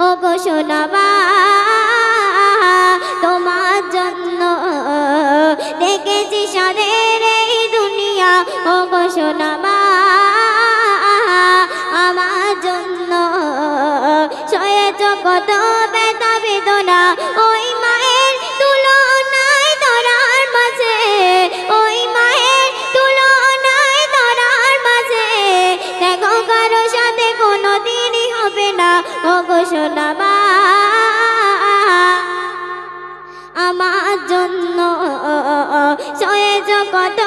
ও গো তোমার জন্য দেখেছি সাদের এই দুনিয়া। ও গো আমার জন্য সয়েছ কত আমার জন্য সয়েছ কত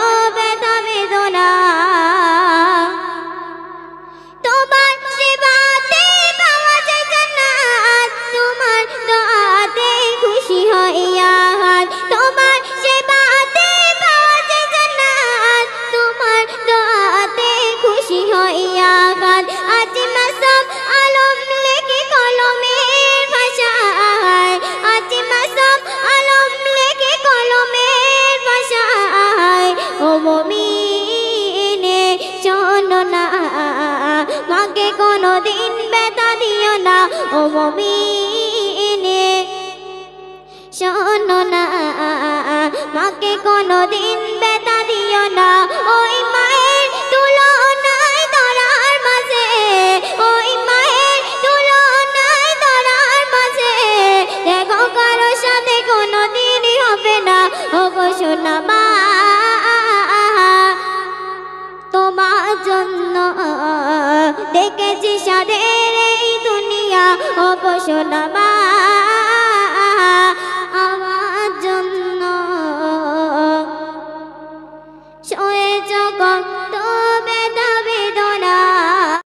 শোনো না, মাকে কোনো দিন বেতা দিও না। ও মমিনে, শোনো না, মাকে কোনো দিন জন্য দেখেছি সাদের এই দুনিয়া অবসর